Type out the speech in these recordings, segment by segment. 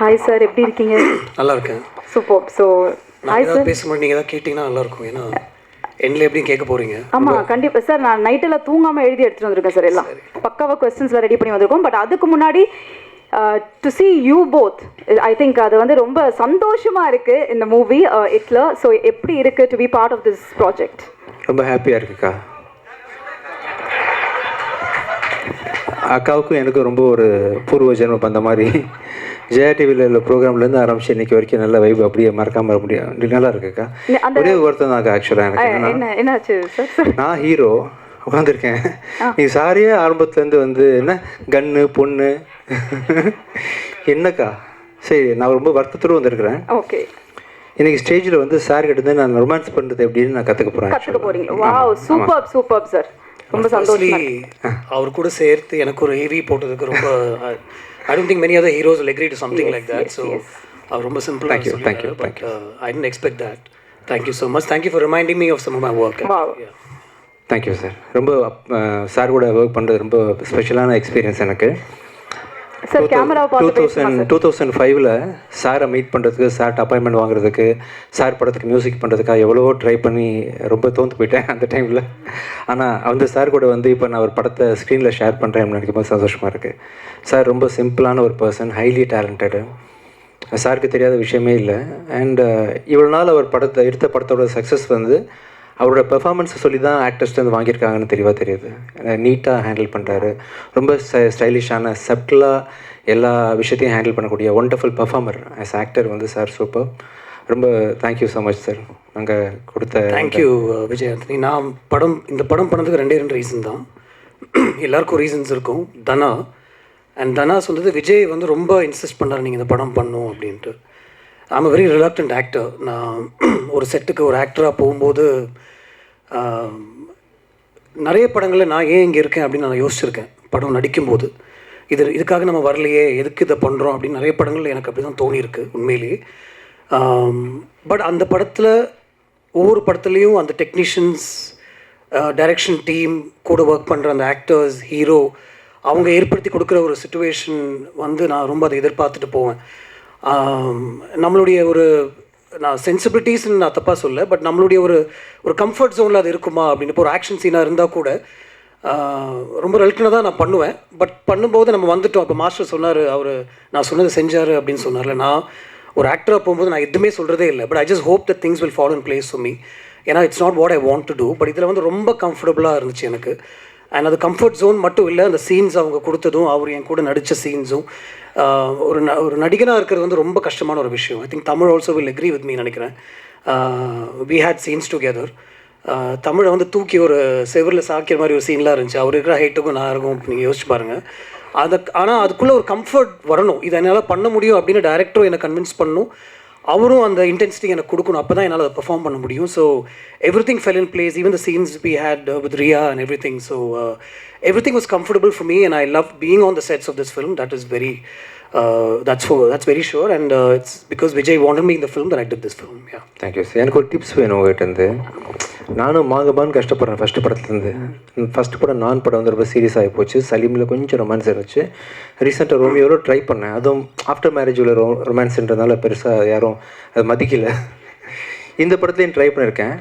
Hi sir எப்படி இருக்கீங்க? நல்லா இருக்கேன் சூப்பர் ஸோ ஹாய் சார் பேசும்போது நீங்கள் ஏதாவது கேட்டிங்கன்னா நல்லா இருக்கும் ஏன்னா எண்டில் எப்படியும் கேட்க போகிறீங்க ஆமாம் கண்டிப்பாக சார் நான் நைட்டெல்லாம் தூங்காமல் எழுதி எடுத்துகிட்டு வந்திருக்கேன் சார். எல்லாம் பக்காவாக கொஸ்டின்ஸ்லாம் ரெடி பண்ணி வந்திருக்கோம். பட் அதுக்கு முன்னாடி to see you both I think அது வந்து ரொம்ப சந்தோஷமாக இருக்குது இந்த மூவி இட்ல ஸோ எப்படி இருக்குது to be part of this project ரொம்ப ஹாப்பியாக இருக்குக்கா. அக்காவுக்கும் எனக்கும் ரொம்ப ஒரு பூர்வ ஜென்மம் அந்த மாதிரி. ஜெயா டிவியில் உள்ள ப்ரோக்ராம்லேருந்து ஆரம்பிச்சு இன்னைக்கு வரைக்கும் நல்ல வைப் அப்படியே மறக்காம வர முடியும். நல்லா இருக்குக்கா? ஒரே ஒருத்தன் தான் ஆக்சுவலாக எனக்கு. என்னாச்சு நான் ஹீரோ உட்காந்துருக்கேன் நீ சாரியே ஆரம்பத்துலேருந்து வந்து என்ன கன்னு பொண்ணு? என்னக்கா? சரி நான் ரொம்ப வருத்தத்தோடு வந்திருக்கிறேன். ஓகே இன்னைக்கு ஸ்டேஜில் வந்து சார் கிட்ட இருந்து நான் ரொமான்ஸ் பண்ணுறது எப்படின்னு நான் கற்றுக்க போகிறேன் கற்றுக்க போறீங்க. வாவ் சூப்பர் சூப்பர் சார் ரொம்ப சந்தோஷமா. அவர் கூட சேர்த்து எனக்கு ஒரு ஏவி போட்டதுக்கு ரொம்ப I don't think many other heroes will agree to something like that so அவர் ரொம்ப சிம்பிளாக Thank you, thank you, but I didn't expect that thank you so much thank you for reminding me of some of my work Wow. Yeah. Thank you sir ரொம்ப sir கூட work பண்ணுறது ரொம்ப ஸ்பெஷலான experience எனக்கு sir கேமராவை two thousand two thousand ஃபைவ்ல சாரை meet பண்ணுறதுக்கு சார்ட் அப்பாயின்மெண்ட் வாங்குறதுக்கு சார் படத்துக்கு மியூசிக் பண்ணுறதுக்காக எவ்வளவோ ட்ரை பண்ணி ரொம்ப தோந்து போயிட்டேன் அந்த டைமில் ஆனால் அந்த சார் கூட வந்து இப்போ நான் ஒரு படத்தை ஸ்க்ரீனில் ஷேர் பண்ணுறேன் நினைக்கும் போது சந்தோஷமாக இருக்குது சார் ரொம்ப சிம்பிளான ஒரு பர்சன் ஹைலி டேலண்டடு சாருக்கு தெரியாத விஷயமே இல்லை. அண்ட் இவ்வளோ நாள் அவர் படத்தை எடுத்த படத்தோட சக்ஸஸ் வந்து அவரோட பெர்ஃபார்மன்ஸை சொல்லி தான் ஆக்டர்ஸ்லேருந்து வாங்கியிருக்காங்கன்னு தெளிவாக தெரியுது. நீட்டாக ஹேண்டில் பண்ணுறாரு ரொம்ப ஸ்டைலிஷான சப்டிலாக எல்லா விஷயத்தையும் ஹேண்டில் பண்ணக்கூடிய ஒண்டர்ஃபுல் பெர்ஃபார்மர் ஆஸ் ஆக்டர் வந்து சார் சூப்பர் ரொம்ப thank you so much sir நாங்கள் கொடுத்த தேங்க்யூ விஜய் ஆண்டனி நான் படம் இந்த படம் பண்ணதுக்கு ரெண்டே ரெண்டு ரீசன் தான். எல்லாருக்கும் ரீசன்ஸ் இருக்கும். தனா. அண்ட் தனா சொன்னது விஜய் வந்து ரொம்ப இன்சிஸ்ட் பண்ணார் நீங்கள் இந்த படம் பண்ணும் அப்படின்ட்டு. ஐம் வெரி ரிலாக்டன்ட் ஆக்டர் நான் ஒரு செட்டுக்கு ஒரு ஆக்டராக போகும்போது நிறைய படங்களில் நான் ஏன் இங்கே இருக்கேன் அப்படின்னு நான் யோசிச்சிருக்கேன். படம் நடிக்கும்போது. இது இதுக்காக நம்ம வரலையே எதுக்கு இதை பண்ணுறோம் அப்படின்னு நிறைய படங்கள் எனக்கு அப்படி தான் தோணியிருக்கு உண்மையிலேயே. பட் அந்த படத்தில் ஒவ்வொரு படத்துலேயும் அந்த டெக்னீஷியன்ஸ் டைரக்ஷன் டீம் கூட ஒர்க் பண்ணுற அந்த ஆக்டர்ஸ் ஹீரோ அவங்க ஏற்படுத்தி கொடுக்குற ஒரு சுச்சுவேஷன் வந்து நான் ரொம்ப அதை எதிர்பார்த்துட்டு போவேன். நம்மளுடைய ஒரு நான் சென்சிபிலிட்டிஸ்னு நான் தப்பாக சொல்ல பட் நம்மளுடைய ஒரு ஒரு கம்ஃபர்ட் ஜோனில் அது இருக்குமா அப்படின்னு இப்போ ஒரு ஆக்ஷன் சீனாக இருந்தால் கூட ரொம்ப ரெல்டனாக தான் நான் பண்ணுவேன். பட் பண்ணும்போது நம்ம வந்துட்டோம். அப்போ மாஸ்டர் சொன்னார் அவர் நான் சொன்னதை செஞ்சார் அப்படின்னு சொன்னார்ல நான் ஒரு ஆக்டராக போகும்போது நான் எதுவுமே சொல்கிறதே இல்லை. But I just hope the things will follow in place me ஏன்னா it's not what I want to do but இதில் வந்து ரொம்ப கம்ஃபர்டபுளாக இருந்துச்சு எனக்கு. அண்ட் அது கம்ஃபர்ட் ஜோன் மட்டும் இல்லை அந்த சீன்ஸ் அவங்க கொடுத்ததும் அவர் என் கூட நடித்த சீன்ஸும் ஒரு ந ஒரு நடிகனாக இருக்கிறது வந்து ரொம்ப கஷ்டமான ஒரு விஷயம். I think Tamil also will agree with me நினைக்கிறேன். வி ஹேட் சீன்ஸ் டுகெதர் தமிழை வந்து தூக்கி ஒரு செவரில் சாக்கிற மாதிரி ஒரு சீன்லாம் இருந்துச்சு. அவர் இருக்கிற ஹைட்டுக்கும் நான் இருக்கும் நீங்கள் யோசிச்சு பாருங்கள் அதை ஆனால் அதுக்குள்ளே ஒரு கம்ஃபர்ட் வரணும். இதை என்னால் பண்ண முடியும் அப்படின்னு டேரக்டரும் என்னை கன்வின்ஸ் பண்ணணும் அவரும் அந்த இன்டென்சிட்டி எனக்கு கொடுக்கணும். அப்போ தான் என்னால் அதை பெர்ஃபார்ம் பண்ண முடியும். So everything fell in place even the scenes we had with Riya and everything so everything was comfortable for me and I love being on the sets of this film that is very that's for that's very sure and it's because Vijay wanted me இந்த film that I did this film yeah thank you sir எனக்கு ஒரு tips வேணும் உங்ககிட்ட இருந்து. நானும் மாங்கபான்னு கஷ்டப்படுறேன் first படத்துலேருந்து. First படம் நான் படம் வந்து ரொம்ப சீரியஸ் ஆகி போச்சு. சலீமில் கொஞ்சம் ரொமான்ஸ் இருந்துச்சு. ரீசெண்டாக ரோமியோவில் ட்ரை பண்ணேன். அதுவும் ஆஃப்டர் மேரேஜ் உள்ள ரோ ரொமான்ஸ்ன்றதுனால பெருசாக யாரும் அது மதிக்கல. இந்த படத்துலையும் ட்ரை பண்ணியிருக்கேன்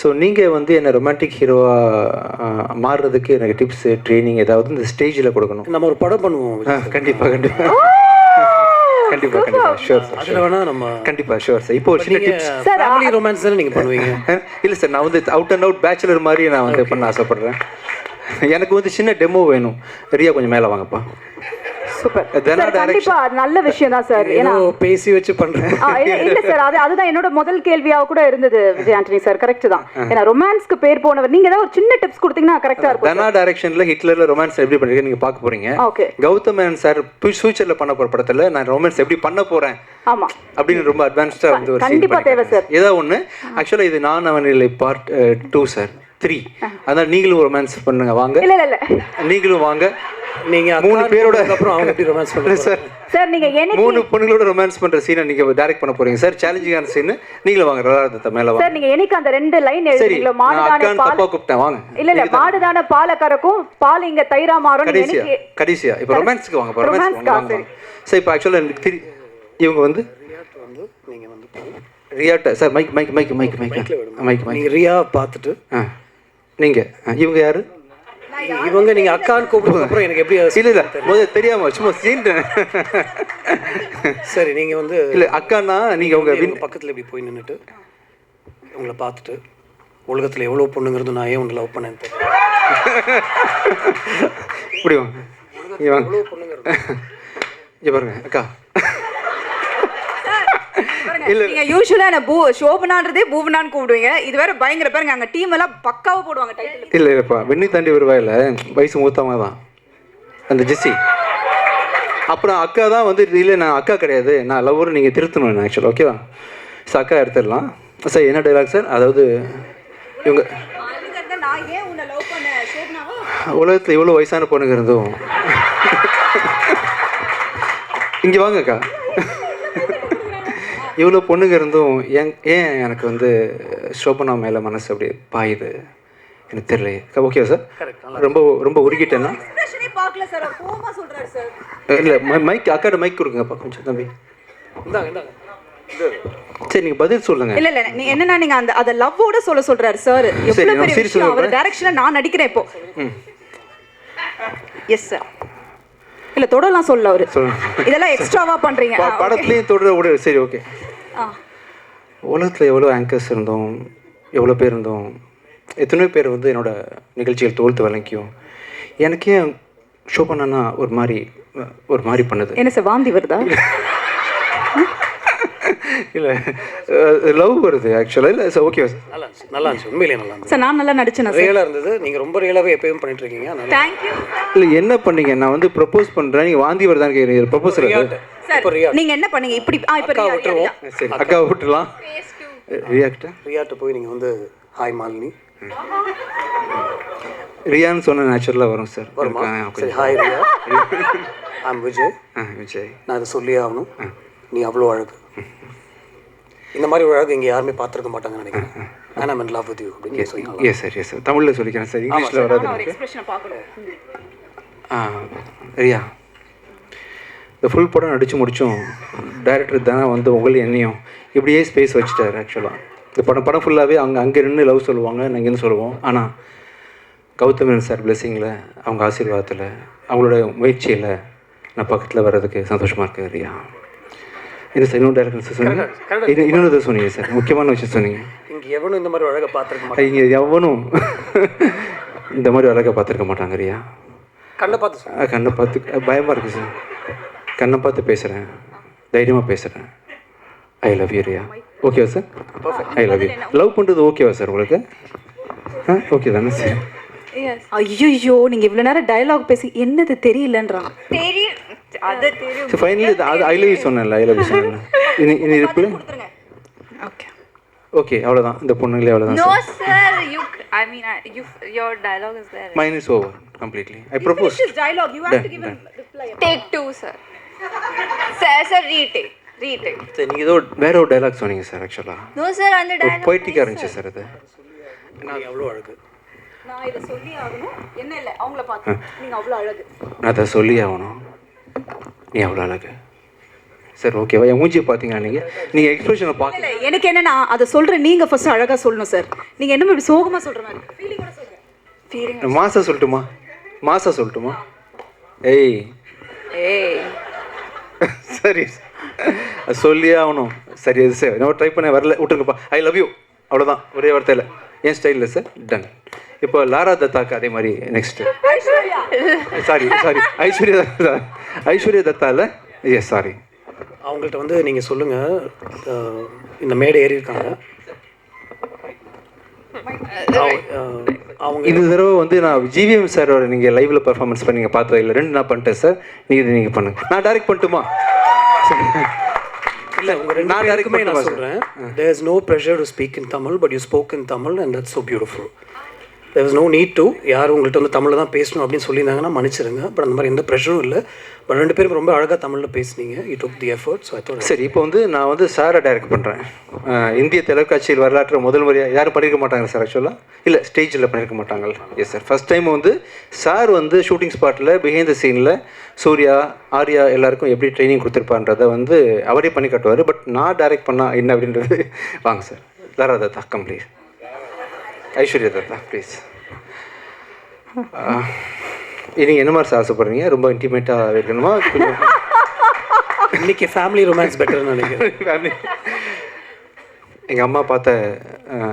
ஸோ நீங்கள் வந்து என்னை ரொமான்டிக் ஹீரோவாக மாறுறதுக்கு எனக்கு டிப்ஸு ட்ரைனிங் ஏதாவது இந்த ஸ்டேஜில் கொடுக்கணும். நம்ம ஒரு படம் பண்ணுவோம். கண்டிப்பாக கண்டிப்பாக கண்டிப்பாக கண்டிப்பாக ஷூர் சார் அதில் வேணால் நம்ம கண்டிப்பாக ஷூர் சார் இப்போ ஒரு சின்ன டிப்ஸ் ஃபேமிலி ரொமான்ஸ் தானே நீங்கள் பண்ணுவீங்க? இல்லை சார் நான் வந்து அவுட் அண்ட் அவுட் பேச்சுலர் மாதிரி நான் வந்து பண்ண ஆசைப்படுறேன். எனக்கு வந்து சின்ன டெமோ வேணும். ரியா கொஞ்சம் மேலே வாங்கப்பா. சூப்பர் கண்டிப்பா நல்ல விஷயம் தான் சார் ஏன்னா பேசி வச்சு பண்ணுறேன் ஆ, இல்ல சார் அது அதுதான் என்னோட முதல் கேள்வியாக கூட இருந்தது விஜய் ஆண்டனி சார் கரெக்ட் தான். ஏன்னா ரொமான்ஸ்க்கு பேர் போனவர் நீங்க ஏதாவது ஒரு சின்ன டிப்ஸ் கொடுத்தீங்கன்னா கரெக்டா இருக்கும் தனா டைரக்ஷனில் ஹிட்லரில் ரொமான்ஸ் எப்படி பண்ணிருக்கேன் நீங்கள் பார்க்க போறீங்க. ஓகே கௌதம் மேனன் சார் ஃபியூச்சரில் பண்ண போகிற படத்தில் நான் ரொமான்ஸ் எப்படி பண்ண போகிறேன் ஆமா. அப்படின்னு ரொம்ப அட்வான்ஸ்டாக வந்து ஒரு கண்டிப்பா தேவை சார். ஏதோ ஒன்று ஆக்சுவலாக இது நான் அவன் இல்லை பார்ட் டூ சார் த்ரீ அதனால நீங்களும் ரொமான்ஸ் பண்ணுங்க வாங்க. இல்ல. நீங்களும் வாங்க. நீங்க மூணு பேரோட அப்புறம் அவங்க எப்படி ரொமான்ஸ் பண்ணுறாங்க சார் சார் நீங்க என்னைக்கு மூணு பொண்ணுங்களோட ரொமான்ஸ் பண்ற சீனை நீங்க டைரக்ட் பண்ண போறீங்க. சார் சேலஞ்சிங்கான சீன் நீங்களும் வாங்க ரதாரதத்தை மேல வாங்க. சார் நீங்க என்னைக்கு அந்த ரெண்டு லைன் சரி எழுதுறீங்களோ? மாடுதானே பால் தப்பா கூப்பிட்டேன் வாங்க. இல்ல இல்ல மாடுதானே பாலை கறக்கும் பால் இங்க தயிரா மாறும் நீங்க கடைசியா கடைசியா. இப்போ ரொமான்ஸ்க்கு வாங்க ரொமான்ஸ்க்கா, வாங்க. சரி இப்போ எனக்கு திரி இவங்க வந்து ரியாட் வந்து நீங்கள் வந்து ரியாட்ட sir mike mike mike mike mike mike mike Riya பார்த்துட்டு நீங்கள் இவங்க யார்? இவங்க நீங்கள் அக்கான்னு கூப்பிடுறதுக்கு அப்புறம் எனக்கு எப்படி இல்லை இல்லை. முதல்ல தெரியாமல் சும்மா சீன்ட்டேன் சரி நீங்கள் வந்து இல்லை அக்கானா நீங்கள் உங்கள் பக்கத்தில் இப்படி போய் நின்றுட்டு உங்களை பார்த்துட்டு உலகத்தில் எவ்வளோ பொண்ணுங்கிறது நான் ஏன் உன்னை லவ் பண்ணேன்னு தெரியல இப்படி வாங்க இங்க பாருங்க அக்கா. இல்ல நீங்க யூஸ்வலா என்ன பூ ஷோபனான்றதே பூவனான்னு கூப்பிடுவீங்க. இது வேற பயங்கர பாருங்க. அங்க டீம் எல்லாம் பக்காவா போடுவாங்க டைட்டில் இல்லை இல்லைப்பா வெண்ணி தாண்டி வருவாயில்ல வயசு மூத்தவங்க தான். அந்த ஜெஸ்ஸி. அப்புறம் அக்கா தான் வந்து இல்லை நான் அக்கா கிடையாது. நான் லவ்வர் நீங்கள் திருத்தணும் ஆக்சுவலாக ஓகேவா சார் அக்கா எடுத்துடலாம். சார் என்ன டைலாக் சார் அதாவது இவங்க நான் உலகத்தில் இவ்வளோ வயசான பொண்ணுங்க இருந்தும். இங்கே வாங்க அக்கா. இவ்வளோ பொண்ணுங்க இருந்தும் ஏன் ஏன் எனக்கு வந்து சோபனா மேலே மனசு அப்படி பாயுது? எனக்கு தெரியலையே. ஓகே சார் ரொம்ப ரொம்ப உருகிட்டேன்னா இல்லை மைக் அக்காட்ட மைக் கொடுங்கப்பா கொஞ்சம் தம்பி. சரி நீங்கள் பதில் சொல்லுங்கள் இல்ல இல்ல நீ என்னன்னா நீங்க அந்த அத லவ்வோட சொல்ல சொல்றாரு சார் சரி, எவ்வளவு நான் பெரிய விஷயம். அவர். டைரக்ஷன்ல நான் நடிக்கிறேன் இப்போ. எஸ் சார் இல்ல தொடலாம் சொல்ல அவரு. சொல்லுங்க. இதெல்லாம் எக்ஸ்ட்ராவா பண்றீங்க. படத்துலையும் தொடர விட. சரி ஓகே. உலகத்தில் எவ்வளோ ஆங்கர்ஸ் இருந்தோம் எவ்வளோ பேர் இருந்தோம் எத்தனையோ பேர் வந்து என்னோட நிகழ்ச்சிகள் தோல்த்து விளங்கியும் எனக்கே ஷோ பண்ணனா ஒரு மாதிரி ஒரு மாதிரி பண்ணுது? என்ன சார் வாந்தி வருதா? இல்லை லவ் வருது ஆக்சுவலாக இல்லை சார் ஓகே நல்லா நல்லா இருந்துச்சு. உண்மையிலேயே நல்லா இருந்துச்சு. சார் நான் நல்லா நடிச்சேன் ரியலாக இருந்தது. நீங்கள் ரொம்ப ரியலாகவே எப்பயும் பண்ணிட்டு இருக்கீங்க. தேங்க்யூ இல்லை என்ன பண்ணீங்க? நான் வந்து ப்ரப்போஸ் பண்ணுறேன் நீங்கள் வாந்தி வருதான்னு கேட்குறீங்க ரியாட் சார் நீங்க என்ன பண்ணீங்க? இப்படி ஆ இப்ப அக்கா விட்டுருவோம். ரியா. சரி அக்கா விட்டுலாம் ரியாக்டா ரியாட்ட போய் நீங்கள் வந்து ஹாய் மாலினி ரியான்னு சொன்ன நேச்சுரலாக வரும் சார் வருமா? சரி. Hi Riya. I'm Vijay ah Vijay நான் அதை சொல்லியே ஆகணும். நீ அவ்வளோ அழகு. இந்த மாதிரி ஒரு அழகு இங்கே யாருமே பார்த்துருக்க மாட்டாங்கன்னு நினைக்கிறேன். ஆனால் I'm in love with you அப்படின்னு சொல்லி எஸ் சார் எஸ் சார் தமிழில் சொல்லிக்கிறேன் சார் இங்கிலீஷில் வராது ரியா இந்த ஃபுல் படம் நடித்து முடித்தோம் டைரக்டர் தானே வந்து உங்களையும் என்னையும் இப்படியே ஸ்பேஸ் வச்சுட்டார் ஆக்சுவலாக இந்த படம் படம் ஃபுல்லாகவே அங்கே அங்கே நின்று லவ் சொல்லுவாங்க நாங்கள் இங்கேருந்து சொல்லுவோம். ஆனால் கௌதமன் சார் பிளெஸிங்கில் அவங்க ஆசீர்வாதத்தில் அவங்களோட முயற்சியில் நான் பக்கத்தில் வர்றதுக்கு சந்தோஷமாக இருக்கு ரியா என்ன சார் இன்னொரு டேரக்டர் சார் சொன்னீங்க? இன்னும் இன்னொரு சொன்னீங்க சார் முக்கியமான விஷயம் சொன்னீங்க. இங்கே எவனும் இந்த மாதிரி அழகை பார்த்துருக்க இங்கே எவனும் இந்த மாதிரி அழகாக பார்த்துருக்க மாட்டாங்க ரியா கண்ணை பார்த்து கண்ணை பார்த்து பயமாக இருக்குது சார் கண்ணை பார்த்து பேசுகிறேன் தைரியமாக பேசுகிறேன் ஐ லவ் யூ ரியா ஓகேவா sir I love you love பண்ணுறது ஓகேவா சார் உங்களுக்கு? ஆ ஓகே தானே சார் ஐயோ நீங்க இவ்வளவு நேரம் டயலாக் பேசி என்னது தெரியலன்றாங்க தெரியும் அது தெரியும். சரி ஃபைனலி அது ஐ லவ் யூ சொன்னேன்ல ஐ லவ் யூ சொன்னேன்ல. இனி இனி இருப்பு ஓகே ஓகே அவ்வளோதான் இந்த பொண்ணுங்களே அவ்வளோதான் No, சார். I mean, I, you. Your dialogue is there. Mine is over completely I propose dialogue you have to give reply Take two, sir. Sir, sir, retake. Retake. சரி நீங்கள் ஏதோ வேற ஒரு டைலாக் சொன்னீங்க சார் ஆக்சுவலாக sir. On the dialogue. பொய்ட்டிக்காக இருந்துச்சு sir அது. நீ அவ்வளோ அழகு. நான் இத சொல்லி ஆகணும். என்ன இல்ல அவங்கள பார்த்து. அழகு. நான் அதை சொல்லி ஆகணும். நீ அவ்வளோ அழகு. சார் ஓகேவா என் மூஞ்சியை பார்த்தீங்கன்னா நீங்கள் நீங்கள் எக்ஸ்பிரஷனை பார்க்க இல்ல எனக்கு என்னன்னா அத சொல்ற நீங்க ஃபர்ஸ்ட் அழகா சொல்லணும் சார் நீங்க என்ன இப்படி சோகமா சொல்ற மாதிரி ஃபீலிங்கோட சொல்லுங்க. Feeling. மாசா சொல்லட்டுமா? மாசா சொல்லட்டுமா? ஏய். Hey. சரி. அது சொல்லியே ஆகணும். சரி அது சார். நான் ட்ரை பண்ண வரல. விட்டுருங்கப்பா. ஐ லவ் யூ அவ்வளோதான் ஒரே வார்த்தையில். என் ஸ்டைலில் சார் டன் இப்போ லாரா தத்தாக்கு அதே மாதிரி next sorry sorry Aishwarya Dutta. Aishwarya தத்தால yes sorry அவங்கள்ட்ட வந்து நீங்கள் சொல்லுங்கள் இந்த மேடை ஏறி இருக்காங்க. அவங்க- இந்த தடவை வந்து நான் ஜிவிஎம் சாரோட நீங்கள் லைவ்ல பெர்ஃபார்மன்ஸ் பண்ணி நீங்கள் பார்த்தது இல்லை. ரெண்டு நான் பண்ணிட்டேன் சார் நீங்கள் இது நீங்கள் பண்ணுங்க. நான் டைரக்ட் பண்ணட்டுமா? இல்லை உங்கள் ரெண்டு நான் direct பேருக்குமே நான் சொல்கிறேன் there is no pressure to speak in Tamil but you spoke in Tamil and that's so beautiful there is no need to யார் உங்கள்கிட்ட வந்து தமிழில் தான் பேசணும் அப்படின்னு சொல்லியிருந்தாங்கன்னா மன்னிச்சிருங்க. பட் அந்த மாதிரி எந்த ப்ரெஷரும் இல்லை. பட் ரெண்டு பேரும் ரொம்ப அழகாக தமிழில் பேசுனீங்க. It took the effort so I சரி இப்போ வந்து நான் வந்து சாரை டைரக்ட் பண்ணுறேன் இந்திய தொலைக்காட்சியில் வரலாற்று முதல் முறையாக யாரும் பண்ணியிருக்க மாட்டாங்க சார் ஆக்சுவலாக இல்லை ஸ்டேஜில் பண்ணியிருக்க மாட்டாங்க எஸ் சார் ஃபஸ்ட் டைம் வந்து சார் வந்து ஷூட்டிங் ஸ்பாட்டில் பிஹைண்ட் த சீனில் சூர்யா ஆர்யா எல்லாருக்கும் எப்படி ட்ரைனிங் கொடுத்துருப்பான்றதை வந்து அவரே பண்ணி காட்டுவார். பட் நான் டைரக்ட் பண்ணால் என்ன அப்படின்றது வாங்க சார் தராதா தத்தா கம்ப்ளீட் ஐஸ்வர்யா தத்தா ப்ளீஸ் நீங்கள் என்ன மாதிரி சார் ஆசைப்படுறீங்க? ரொம்ப இன்டிமேட்டாக இருக்கணுமா? கொஞ்சம் இன்னைக்கு ஃபேமிலி ரொமான்ஸ் பெட்டர்னு நினைக்கிறேன். எங்கள் அம்மா பார்த்த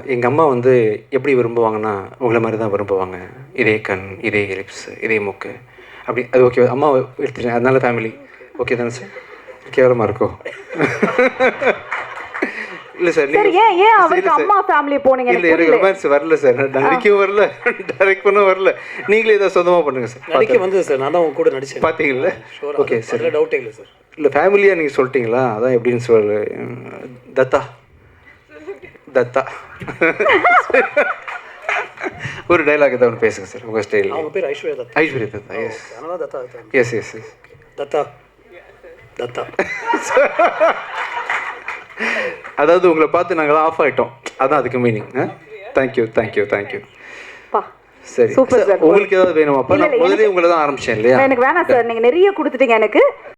எங்கள் அம்மா வந்து எப்படி விரும்புவாங்கன்னா உங்களை மாதிரி தான் விரும்புவாங்க. இதே கண் இதே லிப்ஸ் இதே மூக்கு. அப்படி அது ஓகே அம்மா எடுத்துட்டேன் அதனால ஃபேமிலி ஓகே தானே சார் கேவலமாக இருக்கோ? இல்லை சார் சரி ஏன் ஏன் அவருக்கு அம்மா ஃபேமிலி போனீங்க? இல்லை எனக்கு ரொமான்ஸ் வரல சார். நடிக்கவும் வரல. டைரக்ட் பண்ண வரல. நீங்களே ஏதாவது சொந்தமாக பண்ணுங்கள் சார். நடிக்க வந்தது சார். நான் தான் உங்க கூட நடிச்சேன். பார்த்தீங்கல்ல ஓகே சார். டவுட்டே இல்லை சார். இல்லை ஃபேமிலியாக நீங்கள் சொல்லிட்டீங்களா? அதான் எப்படின்னு சொல்லு. தத்தா. தத்தா. ஒரு டைலாக் ஏதாவது ஒன்று பேசுங்க சார் உங்கள் ஸ்டைலில் அவங்க பேர் ஐஸ்வர்யா தத்தா. ஐஸ்வர்யா தத்தா எஸ் அதனால Dutta Dutta yes yes yes Dutta. Dutta. அதாவது உங்களை பார்த்து நாங்கள் ஆஃப் ஆகிட்டோம் அதான் அதுக்கு meaning thank you thank you thank you சரி. Super, sir. உங்களுக்கு ஏதாவது வேணுமாப்பா நான் முதல்ல உங்களை தான் ஆரம்பிச்சேன் இல்லையா? எனக்கு வேணாம் சார் நீங்க நிறைய கொடுத்துட்டீங்க எனக்கு.